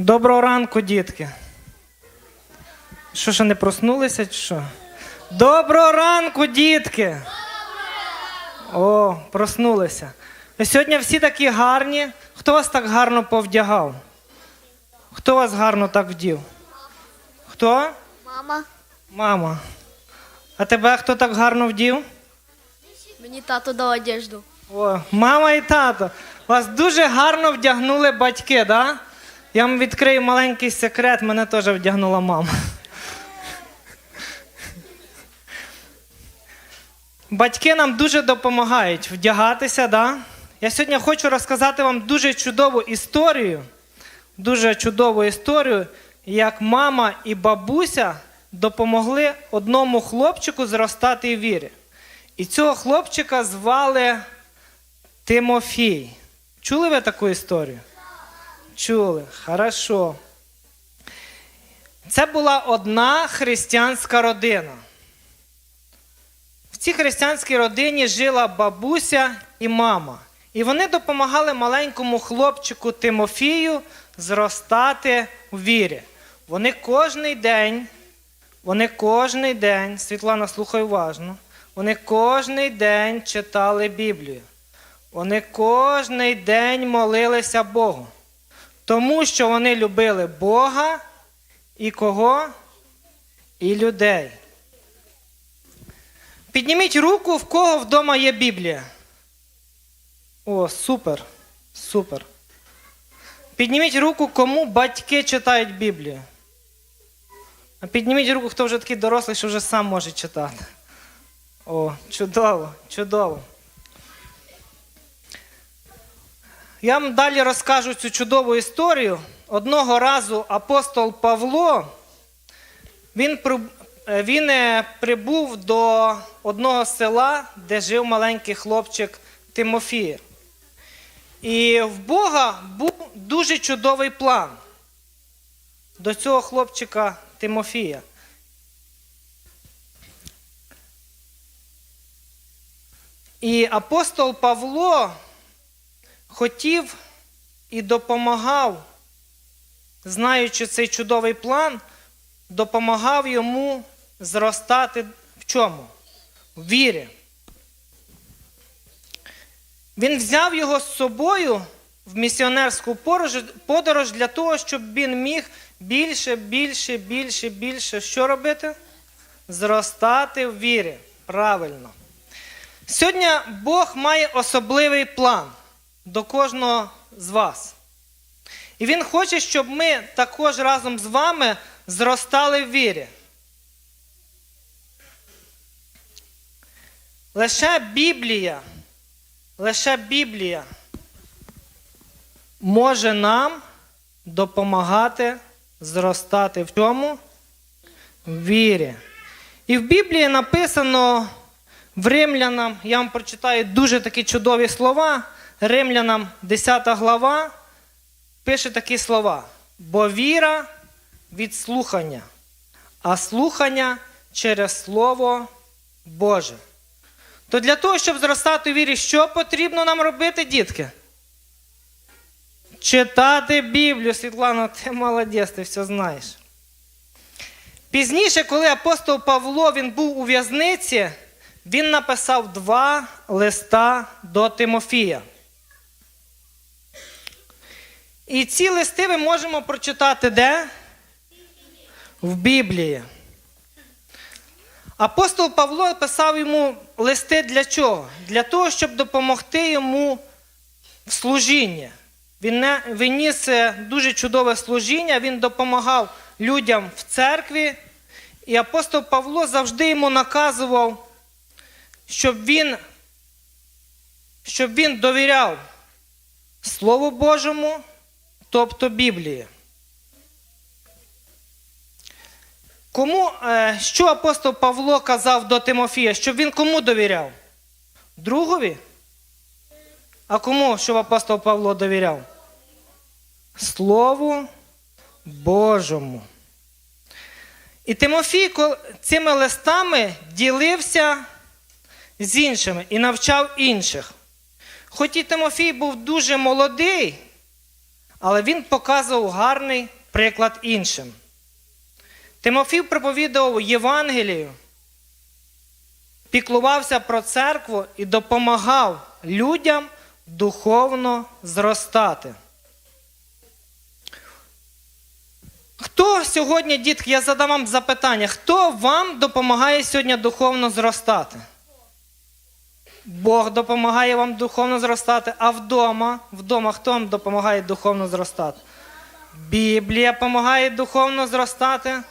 Доброго ранку, дітки. Що ще не проснулися, чи що? Доброго ранку, дітки! О, проснулися. Сьогодні всі такі гарні. Хто вас так гарно повдягав? Хто вас гарно так вдів? Хто? Мама, Мама. А тебе хто так гарно вдів? мені тато дав одежду. О, мама і тато. Вас дуже гарно вдягнули батьки, да? Я вам відкрию маленький секрет, мене теж вдягнула мама. Батьки нам дуже допомагають вдягатися, да? Я сьогодні хочу розказати вам дуже чудову історію, дуже чудову історію, як мама і бабуся допомогли одному хлопчику зростати в вірі. І цього хлопчика звали Тимофій. Чули ви таку історію? Чули. Хорошо. Це була одна християнська родина. В цій християнській родині жила бабуся і мама. І вони допомагали маленькому хлопчику Тимофію зростати у вірі. Вони кожний день, вони кожний день, Світлана, слухай уважно, вони кожний день читали Біблію. Вони кожний день молилися Богу. Тому що вони любили Бога і кого? І людей. Підніміть руку, в кого вдома є Біблія. О, супер. Супер. Підніміть руку, кому батьки читають Біблію. А підніміть руку, хто вже такий дорослий, що вже сам може читати. О, чудово, чудово. Я вам далі розкажу цю чудову історію. Одного разу апостол Павло він, е, він е, прибув до одного села, де жив маленький хлопчик Тимофій. І в Бога був дуже чудовий план до цього хлопчика Тимофія. І апостол Павло хотів і допомагав, знаючи цей чудовий план, допомагав йому зростати в чому? В вірі. Він взяв його з собою в місіонерську подорож- для того, щоб він міг більше, більше, більше, більше що робити? Зростати в вірі. Правильно. Сьогодні Бог має особливий план до кожного з вас. І Він хоче, щоб ми також разом з вами зростали в вірі. Лише Біблія, лише Біблія може нам допомагати зростати в чому? В вірі. І в Біблії написано в Римлянам, я вам прочитаю дуже такі чудові слова. Римлянам 10 глава пише такі слова: бо віра від слухання, а слухання через Слово Боже. То для того, щоб зростати у вірі, що потрібно нам робити, дітки? Читати Біблію, Світлана, ти молодець, ти все знаєш. Пізніше, коли апостол Павло він був у в'язниці, він написав два листа до Тимофія. І ці листи ми можемо прочитати де? В Біблії. Апостол Павло писав йому листи для чого? Для того, щоб допомогти йому в служінні. Він, не, він ніс е, дуже чудове служіння, він допомагав людям в церкві. І апостол Павло завжди йому наказував, щоб він, щоб він довіряв Слову Божому, тобто Біблії. Кому, е, що апостол Павло казав до Тимофія? Щоб він кому довіряв? Другові? А кому, щоб апостол Павло довіряв? Слову Божому. І Тимофій цими листами ділився з іншими і навчав інших. Хоч і Тимофій був дуже молодий, але він показував гарний приклад іншим. Тимофій проповідував Євангелію, піклувався про церкву і допомагав людям духовно зростати. Хто сьогодні, дітки, я задам вам запитання, хто вам допомагає сьогодні духовно зростати? Бог допомагає вам духовно зростати, а вдома, вдома хто вам допомагає духовно зростати? Біблія допомагає духовно зростати.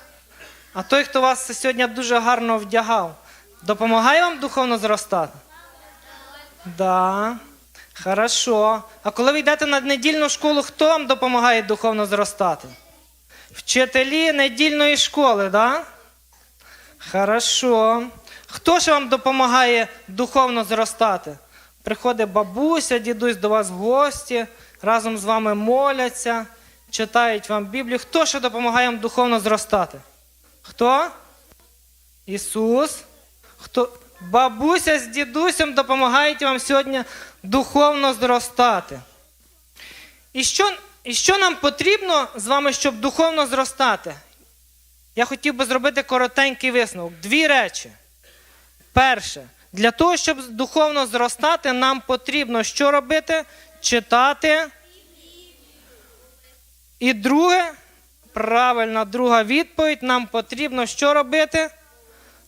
А той, хто вас сьогодні дуже гарно вдягав, допомагає вам духовно зростати? Да. Хорошо. А коли ви йдете на недільну школу, хто вам допомагає духовно зростати? Вчителі недільної школи, да? Хорошо. Хто ж вам допомагає духовно зростати? Приходить бабуся, дідусь до вас в гості, разом з вами моляться, читають вам Біблію. Хто ще допомагає вам духовно зростати? Хто? Ісус. Хто? Бабуся з дідусем допомагають вам сьогодні духовно зростати. І що, і що нам потрібно з вами, щоб духовно зростати? Я хотів би зробити коротенький висновок. Дві речі. Перше, для того, щоб духовно зростати, нам потрібно що робити? Читати. І друге, правильна друга відповідь, нам потрібно що робити?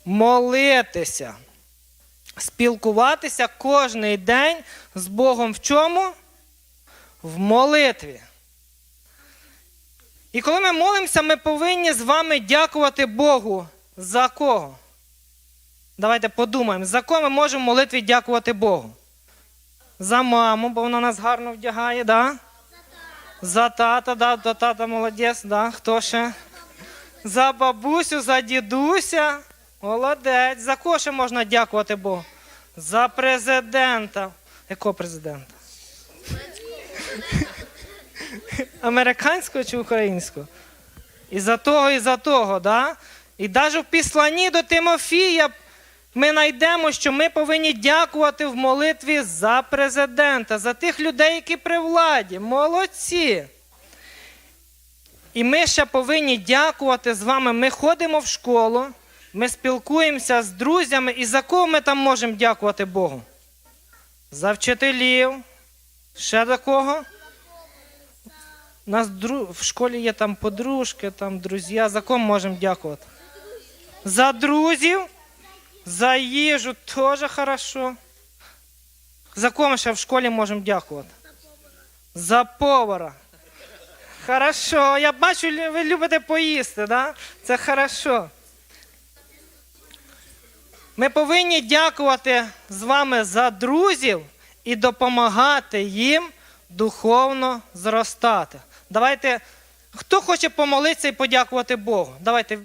Молитися. Спілкуватися кожний день з Богом в чому? В молитві. І коли ми молимося, ми повинні з вами дякувати Богу. За кого? Давайте подумаємо, за кого ми можемо в молитві дякувати Богу? За маму, бо вона нас гарно вдягає, да? За тата, да, тата молодець, да? Хто ще? За бабусю, за дідуся. Молодець. За кого ще можна дякувати Богу? За президента. Якого президента? Американського чи українського? І за того, і за того, да? І навіть в післанні до Тимофія ми знайдемо, що ми повинні дякувати в молитві за президента, за тих людей, які при владі. Молодці. І ми ще повинні дякувати з вами. Ми ходимо в школу, ми спілкуємося з друзями. І за кого ми там можемо дякувати Богу? За вчителів. Ще до кого? У нас дру... в школі є там подружки, там друзі. За кого можемо дякувати? За друзів, за їжу теж хорошо. За кого ще в школі можемо дякувати? За повара. Хорошо. Я бачу, ви любите поїсти, да? Це хорошо. Ми повинні дякувати з вами за друзів і допомагати їм духовно зростати. Давайте, хто хоче помолитися і подякувати Богу? Давайте